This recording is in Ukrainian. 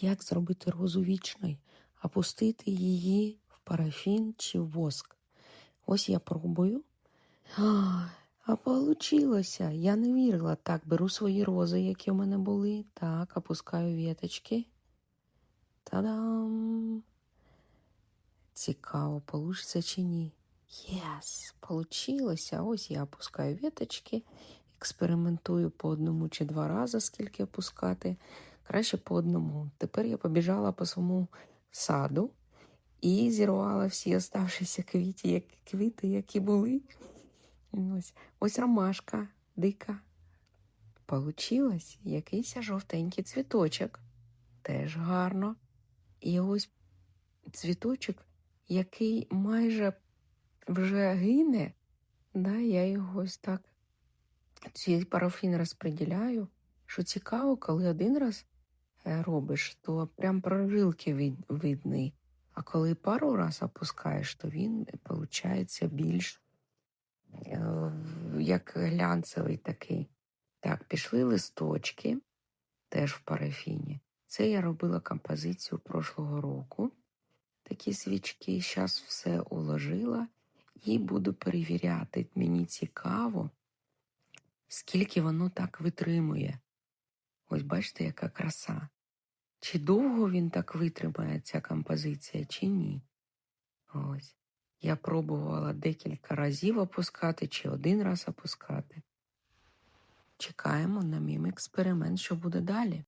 як зробити розу вічною, а пустити її в парафін чи в воск. Ось я пробую. А, получилося. Я не вірила. Так, беру свої рози, які у мене були. Так, опускаю віточки. Та-дам! Цікаво, получиться чи ні. Єс, получилося. Ось я опускаю віточки, експериментую по одному чи два рази, скільки опускати. Краще по одному. Тепер я побіжала по своєму саду і зірвала всі оставшіся квіти, як, квіти, які були. Ось, ось ромашка дика. Получилось якийсь жовтенький цвіточок. Теж гарно. І ось цвіточок, який майже вже гине, да, я його ось так цей парафін розподіляю. Що цікаво, коли один раз робиш, то прям прожилки від, видні. А коли пару раз опускаєш, то він виходить більш е, як глянцевий такий. Так, пішли листочки, теж в парафіні. Це я робила композицію прошлого року. Такі свічки. Зараз все уложила і буду перевіряти. Мені цікаво, скільки воно так витримує. Ось бачите, яка краса. Чи довго він так витримає, ця композиція, чи ні? Ось. Я пробувала декілька разів опускати, чи один раз опускати. Чекаємо на мій експеримент, що буде далі.